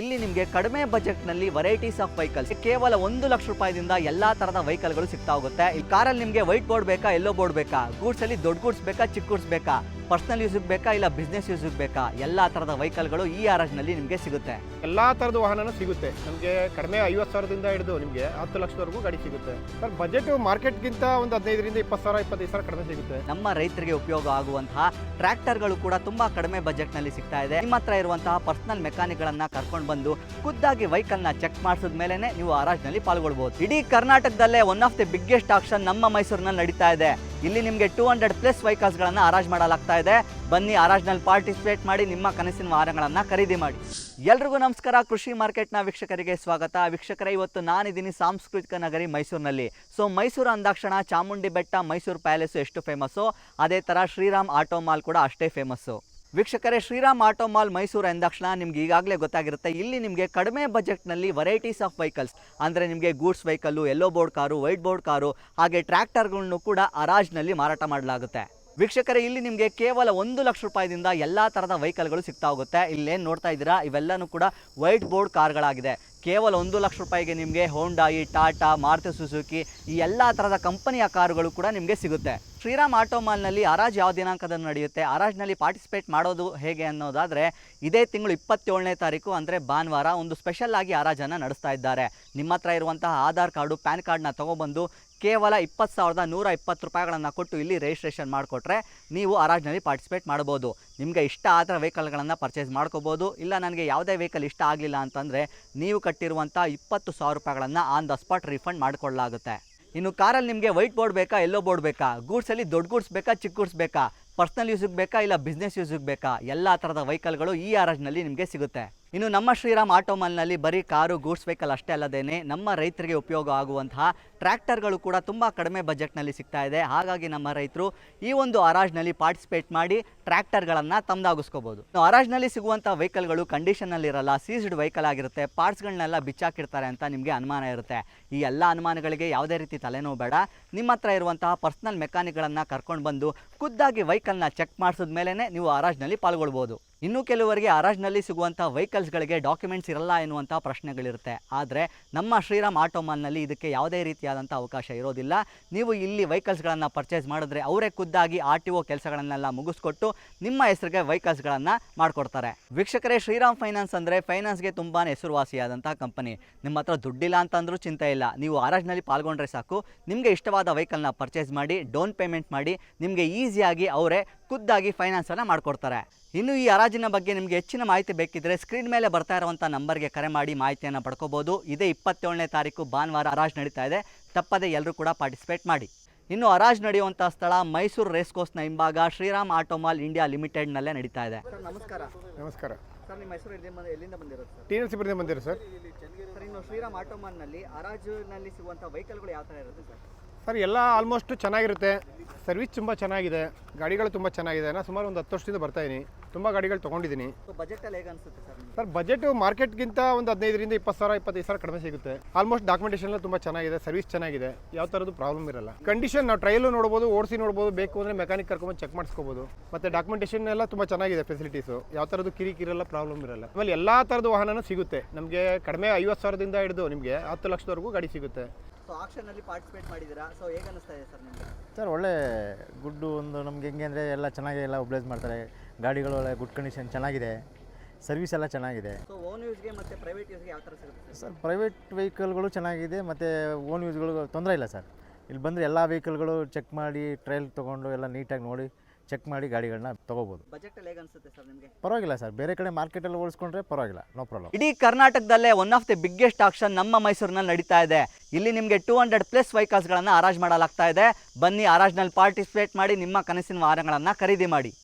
ಇಲ್ಲಿ ನಿಮಗೆ ಕಡಿಮೆ ಬಜೆಟ್ನಲ್ಲಿ ವೆರೈಟೀಸ್ ಆಫ್ ವೆಹಿಕಲ್ಸ್ ಕೇವಲ ಒಂದು ಲಕ್ಷ ರೂಪಾಯಿದಿಂದ ಎಲ್ಲಾ ತರದ ವೆಹಿಕಲ್ಗಳು ಸಿಗ್ತಾ ಹೋಗುತ್ತೆ. ಈ ಕಾರಲ್ಲಿ ನಿಮಗೆ ವೈಟ್ ಬೋರ್ಡ್ ಬೇಕಾ ಎಲ್ಲೋ ಬೋರ್ಡ್ ಬೇಕಾ ಗೂಡ್ಸ್ ಅಲ್ಲಿ ದೊಡ್ಡ ಗೂಡ್ಸ್ ಬೇಕಾ, ಚಿಕ್ಕ ಗೂಡ್ಸ್ ಬೇಕಾ? ಪರ್ಸನಲ್ ಯೂಸಿಗೆ ಬೇಕಾ ಇಲ್ಲ ಬಿಸ್ನೆಸ್ ಯೂಸಿಗೆ ಬೇಕಾ? ಎಲ್ಲ ತರದ ವೆಹಿಕಲ್ಗಳು ಈ ಆರ್ಎಸ್ನಲ್ಲಿ ನಿಮಗೆ ಸಿಗುತ್ತೆ. ಎಲ್ಲಾ ತರದ ವಾಹನನೂ ಸಿಗುತ್ತೆ. ನಮಗೆ ಕಡಿಮೆ ಐವತ್ತು ಸಾವಿರದಿಂದ ಹಿಡಿದು ನಿಮಗೆ ಹತ್ತು ಲಕ್ಷದವರೆಗೂ ಗಾಡಿ ಸಿಗುತ್ತೆ. ಸರ್ ಬಜೆಟ್ ಮಾರ್ಕೆಟ್ಗಿಂತ ಒಂದು ಹದಿನೈದರಿಂದ ಇಪ್ಪತ್ತು ಸಾವಿರ ಇಪ್ಪತ್ತೈದು ಸಾವಿರ ಕಡಿಮೆ ಸಿಗುತ್ತೆ. ನಮ್ಮ ರೈತರಿಗೆ ಉಪಯೋಗ ಆಗುವಂತಹ ಟ್ರ್ಯಾಕ್ಟರ್ಗಳು ಕೂಡ ತುಂಬಾ ಕಡಿಮೆ ಬಜೆಟ್ನಲ್ಲಿ ಸಿಗ್ತಾ ಇದೆ. ನಿಮ್ಮ ಹತ್ರ ಇರುವಂತಹ ಪರ್ಸನಲ್ ಮೆಕ್ಯಾನಿಕ್ ಗಳನ್ನ ಕರ್ಕೊಂಡು ಬಂದು ಖುದ್ದಾಗಿ ವೆಹಿಕಲ್ನ ಚೆಕ್ ಮಾಡಿಸಿದ ಮೇಲೆ ನೀವು ಆರಾಜ್ನಲ್ಲಿ ಪಾಲ್ಗೊಳ್ಬಹುದು ಇಡೀ ಕರ್ನಾಟಕದಲ್ಲೇ one of the biggest auction ನಮ್ಮ ಮೈಸೂರಿನಲ್ಲಿ ನಡೀತಾ ಇದೆ. ಇಲ್ಲಿ ನಿಮಗೆ ಟೂ ಹಂಡ್ರೆಡ್ ಪ್ಲಸ್ ವೆಹಿಕಲ್ಸ್ಗಳನ್ನು ಅರಾಜ್ ಮಾಡಲಾಗ್ತಾ ಇದೆ. ಬನ್ನಿ ಹರಾಜ್ನಲ್ಲಿ ಪಾರ್ಟಿಸಿಪೇಟ್ ಮಾಡಿ, ನಿಮ್ಮ ಕನಸಿನ ವಾರಗಳನ್ನು ಖರೀದಿ ಮಾಡಿ. ಎಲ್ರಿಗೂ ನಮಸ್ಕಾರ. ಕೃಷಿ ಮಾರ್ಕೆಟ್ನ ವೀಕ್ಷಕರಿಗೆ ಸ್ವಾಗತ. ವೀಕ್ಷಕರೇ, ಇವತ್ತು ನಾನಿದ್ದೀನಿ ಸಾಂಸ್ಕೃತಿಕ ನಗರಿ ಮೈಸೂರಿನಲ್ಲಿ. ಸೊ ಮೈಸೂರು ಅಂದಾಕ್ಷಣ ಚಾಮುಂಡಿ ಬೆಟ್ಟ ಮೈಸೂರು ಪ್ಯಾಲೇಸು ಎಷ್ಟು ಫೇಮಸ್ಸು ಅದೇ ಥರ ಶ್ರೀರಾಮ್ ಆಟೋ ಮಾಲ್ ಕೂಡ ಅಷ್ಟೇ ಫೇಮಸ್ಸು ವೀಕ್ಷಕರೇ, ಶ್ರೀರಾಮ್ ಆಟೋ ಮಾಲ್ ಮೈಸೂರು ಎಂದಾಕ್ಷಣ ನಿಮ್ಗೆ ಈಗಾಗಲೇ ಗೊತ್ತಾಗಿರುತ್ತೆ. ಇಲ್ಲಿ ನಿಮಗೆ ಕಡಿಮೆ ಬಜೆಟ್ನಲ್ಲಿ ವೆರೈಟೀಸ್ ಆಫ್ ವೆಹಿಕಲ್ಸ್ ಅಂದರೆ ನಿಮಗೆ ಗೂಡ್ಸ್ ವೆಹಿಕಲ್ಲು ಎಲ್ಲೋ board car white board car, ಹಾಗೆ ಟ್ರ್ಯಾಕ್ಟರ್ಗಳನ್ನು ಕೂಡ ಅರಾಜ್ನಲ್ಲಿ ಮಾರಾಟ ಮಾಡಲಾಗುತ್ತೆ. ವೀಕ್ಷಕರೇ, ಇಲ್ಲಿ ನಿಮಗೆ ಕೇವಲ ಒಂದು ಲಕ್ಷ ರೂಪಾಯಿದಿಂದ ಎಲ್ಲ ಥರದ ವೆಹಿಕಲ್ಗಳು ಸಿಗ್ತಾ ಹೋಗುತ್ತೆ. ಇಲ್ಲೇನು ನೋಡ್ತಾ ಇದ್ದೀರಾ? ಇವೆಲ್ಲನೂ ಕೂಡ ವೈಟ್ ಬೋರ್ಡ್ ಕಾರ್ಗಳಾಗಿದೆ. ಕೇವಲ ಒಂದು ಲಕ್ಷ ರೂಪಾಯಿಗೆ ನಿಮಗೆ ಹೋಂಡಾಯಿ ಟಾಟಾ ಮಾರುತಿ ಸುಜುಕಿ ಈ ಎಲ್ಲ ಥರದ ಕಂಪನಿಯ ಕಾರುಗಳು ಕೂಡ ನಿಮಗೆ ಸಿಗುತ್ತೆ. ಶ್ರೀರಾಮ್ ಆಟೋ ಹರಾಜ್ ಯಾವ ದಿನಾಂಕದಲ್ಲಿ ನಡೆಯುತ್ತೆ, ಹರಾಜ್ನಲ್ಲಿ ಪಾರ್ಟಿಸಿಪೇಟ್ ಮಾಡೋದು ಹೇಗೆ ಅನ್ನೋದಾದರೆ, ಇದೇ ತಿಂಗಳು ಇಪ್ಪತ್ತೇಳನೇ ತಾರೀಕು, ಅಂದರೆ ಭಾನುವಾರ ಒಂದು ಸ್ಪೆಷಲ್ ಆಗಿ ಹರಾಜನ್ನು ನಡೆಸ್ತಾ ಇದ್ದಾರೆ. ನಿಮ್ಮ ಹತ್ರ ಇರುವಂತಹ ಆಧಾರ್ ಕಾರ್ಡು, ಪ್ಯಾನ್ ಕಾರ್ಡ್ನ ತೊಗೊಬಂದು ಕೇವಲ ಇಪ್ಪತ್ತು ಸಾವಿರದ ನೂರ ಇಪ್ಪತ್ತು ರೂಪಾಯಿಗಳನ್ನು ಕೊಟ್ಟು ಇಲ್ಲಿ ರಿಜಿಸ್ಟ್ರೇಷನ್ ಮಾಡಿಕೊಟ್ರೆ ನೀವು ಹರಾಜ್ನಲ್ಲಿ ಪಾರ್ಟಿಸಿಪೇಟ್ ಮಾಡ್ಬೋದು ನಿಮಗೆ ಇಷ್ಟ ಆದ ವೆಹಿಕಲ್ಗಳನ್ನು ಪರ್ಚೇಸ್ ಮಾಡ್ಕೋಬೋದು. ಇಲ್ಲ ನನಗೆ ಯಾವುದೇ ವೆಹಿಕಲ್ ಇಷ್ಟ ಆಗಲಿಲ್ಲ ಅಂತಂದರೆ ನೀವು ಕಟ್ಟಿರುವಂಥ ಇಪ್ಪತ್ತು ಸಾವಿರ ರೂಪಾಯಿಗಳನ್ನು ಆನ್ ದ ಸ್ಪಾಟ್ ರೀಫಂಡ್ ಮಾಡಿಕೊಳ್ಳಲಾಗುತ್ತೆ ಇನ್ನು ಕಾರಲ್ಲಿ ನಿಮಗೆ ವೈಟ್ ಬೋರ್ಡ್ ಬೇಕಾ ಎಲ್ಲೋ ಬೋರ್ಡ್ ಬೇಕಾ? ಗೂಡ್ಸಲ್ಲಿ ದೊಡ್ಡ ಗೂಡ್ಸ್ ಬೇಕಾ, ಚಿಕ್ಕ ಗೂಡ್ಸ್ ಬೇಕಾ? ಪರ್ಸನಲ್ ಯೂಸಿಗೆ ಬೇಕಾ, ಇಲ್ಲ ಬಿಸ್ನೆಸ್ ಯೂಸಿಗೆ ಬೇಕಾ? ಎಲ್ಲ ಥರದ ವೆಹಿಕಲ್ಗಳು ಈ ಆರಾಜ್ನಲ್ಲಿ ನಿಮಗೆ ಸಿಗುತ್ತೆ. ಇನ್ನು ನಮ್ಮ ಶ್ರೀರಾಮ್ ಆಟೋಮಲ್ನಲ್ಲಿ ಬರೀ ಕಾರು ಗೂಡ್ಸ್ ವೆಹಿಕಲ್ ಅಷ್ಟೇ ಅಲ್ಲದೇನೆ ನಮ್ಮ ರೈತರಿಗೆ ಉಪಯೋಗ ಆಗುವಂತಹ ಟ್ರ್ಯಾಕ್ಟರ್ಗಳು ಕೂಡ ತುಂಬ ಕಡಿಮೆ ಬಜೆಟ್ನಲ್ಲಿ ಸಿಗ್ತಾ ಇದೆ. ಹಾಗಾಗಿ ನಮ್ಮ ರೈತರು ಈ ಒಂದು ಹರಾಜ್ನಲ್ಲಿ ಪಾರ್ಟಿಸಿಪೇಟ್ ಮಾಡಿ ಟ್ರ್ಯಾಕ್ಟರ್ಗಳನ್ನು ತಮ್ಮದಾಗಿಸ್ಕೋಬೋದು ಹರಾಜ್ನಲ್ಲಿ ಸಿಗುವಂಥ ವೆಹಿಕಲ್ಗಳು ಕಂಡೀಷನ್ನಲ್ಲಿರಲ್ಲ ಸೀಸ್ಡ್ ವೆಹಿಕಲ್ ಆಗಿರುತ್ತೆ, ಪಾರ್ಟ್ಸ್ಗಳನ್ನೆಲ್ಲ ಬಿಚ್ಚಾಕಿರ್ತಾರೆ ಅಂತ ನಿಮಗೆ ಅನುಮಾನ ಇರುತ್ತೆ. ಈ ಎಲ್ಲ ಅನುಮಾನಗಳಿಗೆ ಯಾವುದೇ ರೀತಿ ತಲೆನೋವು ಬೇಡ. ನಿಮ್ಮ ಹತ್ರ ಇರುವಂತಹ ಪರ್ಸ್ನಲ್ ಮೆಕ್ಯಾನಿಕ್ಗಳನ್ನು ಕರ್ಕೊಂಡು ಬಂದು ಖುದ್ದಾಗಿ ವೆಹಿಕಲ್ನ ಚೆಕ್ ಮಾಡಿಸಿದ ಮೇಲೇ ನೀವು ಹರಾಜ್ನಲ್ಲಿ ಪಾಲ್ಗೊಳ್ಬೋದು. ಇನ್ನು ಕೆಲವರಿಗೆ ಹರಾಜ್ನಲ್ಲಿ ಸಿಗುವಂಥ ವೆಹಿಕಲ್ಸ್ಗಳಿಗೆ ಡಾಕ್ಯುಮೆಂಟ್ಸ್ ಇರಲ್ಲ ಎನ್ನುವಂಥ ಪ್ರಶ್ನೆಗಳಿರುತ್ತೆ. ಆದರೆ ನಮ್ಮ ಶ್ರೀರಾಮ್ ಆಟೋ ಮಾಲ್ನಲ್ಲಿ ಇದಕ್ಕೆ ಯಾವುದೇ ರೀತಿಯಾದಂಥ ಅವಕಾಶ ಇರೋದಿಲ್ಲ. ನೀವು ಇಲ್ಲಿ ವೆಹಿಕಲ್ಸ್ಗಳನ್ನು ಪರ್ಚೇಸ್ ಮಾಡಿದ್ರೆ ಅವರೇ ಖುದ್ದಾಗಿ ಆರ್ ಟಿ ಒ ಕೆಲಸಗಳನ್ನೆಲ್ಲ ಮುಗಿಸ್ಕೊಟ್ಟು ನಿಮ್ಮ ಹೆಸರಿಗೆ ವೆಹಿಕಲ್ಸ್ಗಳನ್ನು ಮಾಡಿಕೊಡ್ತಾರೆ. ವೀಕ್ಷಕರೇ, ಶ್ರೀರಾಮ್ ಫೈನಾನ್ಸ್ ಅಂದರೆ ಫೈನಾನ್ಸ್ಗೆ ತುಂಬಾ ಹೆಸರುವಾಸಿಯಾದಂಥ ಕಂಪನಿ. ನಿಮ್ಮ ಹತ್ರ ದುಡ್ಡಿಲ್ಲ ಅಂತಂದ್ರೂ ಚಿಂತೆ ಇಲ್ಲ. ನೀವು ಹರಾಜ್ನಲ್ಲಿ ಪಾಲ್ಗೊಂಡ್ರೆ ಸಾಕು. ನಿಮಗೆ ಇಷ್ಟವಾದ ವೆಹಿಕಲ್ನ ಪರ್ಚೇಸ್ ಮಾಡಿ, ಡೌನ್ ಪೇಮೆಂಟ್ ಮಾಡಿ, ನಿಮಗೆ ಈಸಿಯಾಗಿ ಅವರೇ ಖುದ್ದಾಗಿ ಫೈನಾನ್ಸನ್ನು ಮಾಡಿಕೊಡ್ತಾರೆ. ಇನ್ನು ಈ ಹರಾಜಿನ ಬಗ್ಗೆ ನಿಮಗೆ ಹೆಚ್ಚಿನ ಮಾಹಿತಿ ಬೇಕಿದ್ರೆ ಸ್ಕ್ರೀನ್ ಮೇಲೆ ಬರ್ತಾ ಇರುವಂಥ ನಂಬರ್ಗೆ ಕರೆ ಮಾಡಿ ಮಾಹಿತಿಯನ್ನು ಪಡ್ಕೋಬೋದು. ಇದೇ ಇಪ್ಪತ್ತೇಳನೇ ತಾರೀಕು ಭಾನುವಾರ ಹರಾಜ್ ನಡೀತಾ ಇದೆ. ತಪ್ಪದೆ ಎಲ್ಲರೂ ಕೂಡ ಪಾರ್ಟಿಸಿಪೇಟ್ ಮಾಡಿ. ಇನ್ನು ಹರಾಜ್ ನಡೆಯುವಂಥ ಸ್ಥಳ ಮೈಸೂರು ರೇಸ್ ಕೋರ್ಸ್ನ ಹಿಂಭಾಗ ಶ್ರೀರಾಮ್ ಆಟೋಮಾಲ್ ಇಂಡಿಯಾ ಇಂಡಿಯಾ ಲಿಮಿಟೆಡ್ನಲ್ಲೇ ನಡೀತಾ ಇದೆ. ಸರ್ ನಮಸ್ಕಾರ. ನಮಸ್ಕಾರ. ಸರ್ ನಿಮ್ಮ ಹೆಸರು ಎಲ್ಲಿಂದ ಬಂದಿರೋದು ಸರ್? ಟಿ ಎನ್ ಸಿ ಬರ್ದೇ ಸರ್. ಸರ್ ಇನ್ನು ಶ್ರೀರಾಮ್ ಆಟೋಮಾಲ್ನಲ್ಲಿ ಹರಾಜಿನಲ್ಲಿ ಸಿಗುವಂಥ ವೆಹಿಕಲ್ಗಳು ಯಾವ ಥರ ಇರುತ್ತೆ ಸರ್? ಸರ್ ಎಲ್ಲ ಆಲ್ಮೋಸ್ಟ್ ಚೆನ್ನಾಗಿರುತ್ತೆ. ಸರ್ವಿಸ್ ತುಂಬ ಚೆನ್ನಾಗಿದೆ. ಗಾಡಿಗಳು ತುಂಬ ಚೆನ್ನಾಗಿದೆ. ನಾನು ಸುಮಾರು ಒಂದು ಹತ್ತು ವರ್ಷದಿಂದ ಬರ್ತಾ ಇದ್ದೀನಿ ತುಂಬ ಗಾಡಿಗಳು ತೊಗೊಂಡಿದ್ದೀನಿ. ಬಜೆಟಲ್ಲಿ ಹೇಗೆ ಅನಿಸುತ್ತೆ ಸರ್ ಸರ್ ಬಜೆಟ್ ಮಾರ್ಕೆಟ್ಗಿಂತ ಒಂದು ಹದಿನೈದರಿಂದ ಇಪ್ಪತ್ತು ಸಾವಿರ ಇಪ್ಪತ್ತೈದು ಸಾವಿರ ಕಡಿಮೆ ಸಿಗುತ್ತೆ. ಆಲ್ಮೋಸ್ಟ್ ಡಾಕ್ಯುಮೆಂಟೇಷನ್ ಎಲ್ಲ ತುಂಬ ಚೆನ್ನಾಗಿದೆ. ಸರ್ವಿಸ್ ಚೆನ್ನಾಗಿದೆ. ಯಾವ ಥರದ್ದು ಪ್ರಾಬ್ಲಮ್ ಇರಲ್ಲ. ಕಂಡೀಷನ್ ನಾವು ಟ್ರೈಲು ನೋಡ್ಬೋದು ಓಡಿಸಿ ನೋಡ್ಬೋದು. ಬೇಕು ಅಂದರೆ ಮೆಕ್ಯಾನಿಕ್ ಕರ್ಕೊಂಡು ಚೆಕ್ ಮಾಡಿಸ್ಕೋಬೋದು. ಮತ್ತು ಡಾಕ್ಯುಮೆಂಟೇಷನ್ ಎಲ್ಲ ತುಂಬ ಚೆನ್ನಾಗಿದೆ ಫೆಸಿಲಿಟೀಸು ಯಾವ ಥರದ್ದು ಕಿರಿಕಿರಲ್ಲ ಪ್ರಾಬ್ಲಮ್ ಇರಲ್ಲ. ಆಮೇಲೆ ಎಲ್ಲ ಥರದ ವಾಹನನೂ ಸಿಗುತ್ತೆ. ನಮಗೆ ಕಡಿಮೆ ಐವತ್ತು ಸಾವಿರದಿಂದ ಹಿಡಿದು ನಿಮಗೆ ಹತ್ತು ಲಕ್ಷದವರೆಗೂ ಗಾಡಿ ಸಿಗುತ್ತೆ. ಸೊ ಆಕ್ಷನಲ್ಲಿ ಪಾರ್ಟಿಸಿಪೇಟ್ ಮಾಡಿದ್ದೀರಾ? ಸೊ ಹೇಗೆ ಅನಿಸ್ತಾ ಇದೆ ಸರ್ ನಿಮಗೆ? ಸರ್ ಒಳ್ಳೆ ಗುಡ್ಡು ಒಂದು ನಮ್ಗೆ ಹೆಂಗೆ ಅಂದರೆ ಎಲ್ಲ ಚೆನ್ನಾಗಿ ಎಲ್ಲ ಒಬ್ಲೈಸ್ ಮಾಡ್ತಾರೆ. ಗಾಡಿಗಳು ಒಳ್ಳೆ ಗುಡ್ ಕಂಡೀಷನ್ ಚೆನ್ನಾಗಿದೆ. ಸರ್ವಿಸ್ ಎಲ್ಲ ಚೆನ್ನಾಗಿದೆ. ಸೊ ಓನ್ ಯೂಸ್ಗೆ ಮತ್ತು ಪ್ರೈವೇಟ್ ಯೂಸ್ಗೆ ಯಾವ ಥರ ಸಿಗುತ್ತೆ ಸರ್? ಪ್ರೈವೇಟ್ ವೆಹಿಕಲ್ಗಳು ಚೆನ್ನಾಗಿದೆ ಮತ್ತು ಓನ್ ಯೂಸ್ಗಳು ತೊಂದರೆ ಇಲ್ಲ ಸರ್. ಇಲ್ಲಿ ಬಂದರೆ ಎಲ್ಲ ವೆಹಿಕಲ್ಗಳು ಚೆಕ್ ಮಾಡಿ ಟ್ರಯಲ್ ತೊಗೊಂಡು ಎಲ್ಲ ನೀಟಾಗಿ ನೋಡಿ ಚೆಕ್ ಮಾಡಿ ಗಾಡಿಗಳನ್ನ ತಗೋಬಹುದು ಬಜೆಟಲ್ಲಿ ಹೇಗೆ ಅನಿಸುತ್ತೆ ಸರ್ ನಿಮಗೆ? ಪರವಾಗಿಲ್ಲ ಸರ್ ಬೇರೆ ಕಡೆ ಮಾರ್ಕೆಟಲ್ಲಿ ಓಡಿಸ್ಕೊಂಡ್ರೆ ಪರವಾಗಿಲ್ಲ ನೋ ಪ್ರಾಬ್ಲಮ್ ಇಡೀ ಕರ್ನಾಟಕದಲ್ಲೇ one of the biggest auction ನಮ್ಮ ಮೈಸೂರಿನಲ್ಲಿ ನಡೀತಾ ಇದೆ. ಇಲ್ಲಿ ನಿಮಗೆ ಟೂ ಹಂಡ್ರೆಡ್ ಪ್ಲಸ್ ವೆಹಿಕಲ್ಸ್ಗಳನ್ನು ಹರಾಜ್ ಮಾಡಲಾಗ್ತಾ ಇದೆ. ಬನ್ನಿ ಹರಾಜ್ನಲ್ಲಿ ಪಾರ್ಟಿಸಿಪೇಟ್ ಮಾಡಿ ನಿಮ್ಮ ಕನಸಿನ ವಾಹನಗಳನ್ನು ಖರೀದಿ ಮಾಡಿ.